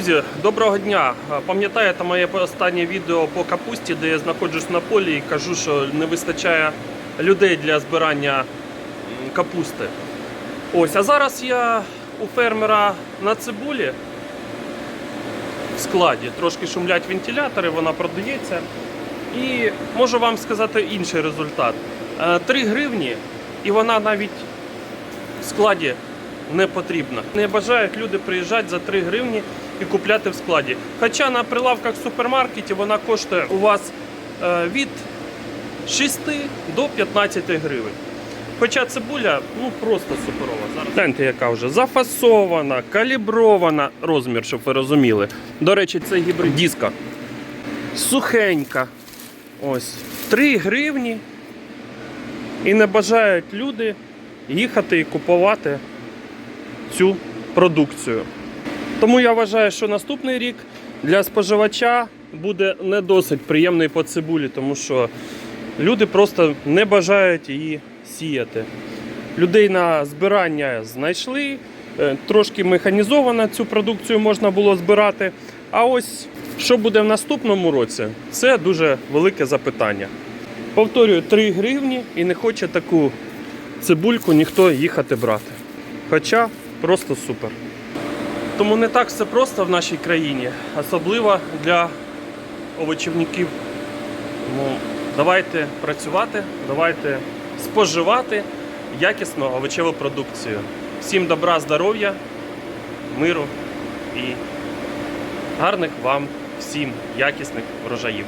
Друзі, доброго дня! Пам'ятаєте моє останнє відео по капусті, де я знаходжусь на полі і кажу, що не вистачає людей для збирання капусти. Ось, а зараз я у фермера на цибулі в складі. Трошки шумлять вентилятори, вона продається. І можу вам сказати інший результат. 3 гривні, і вона навіть в складі не потрібна. Не бажають люди приїжджати за 3 гривні і купляти в складі. Хоча на прилавках в супермаркеті вона коштує у вас е, від 6 до 15 гривень. Хоча цибуля ну просто суперова. Зараз гляньте, яка вже зафасована, калібрована розмір, щоб ви розуміли. До речі, це гібрид диска. Сухенька. Ось 3 гривні. І не бажають люди їхати і купувати цю продукцію. Тому я вважаю, що наступний рік для споживача буде не досить приємний по цибулі, тому що люди просто не бажають її сіяти. Людей на збирання знайшли, е, трошки механізовано цю продукцію можна було збирати. А ось що буде в наступному році, це дуже велике запитання. Повторюю, 3 гривні і не хоче таку цибульку ніхто їхати брати. Хоча просто супер. Тому не так все просто в нашій країні, особливо для овочівників. Тому давайте працювати, давайте споживати якісну овочеву продукцію. Всім добра, здоров'я, миру і гарних вам всім якісних врожаїв.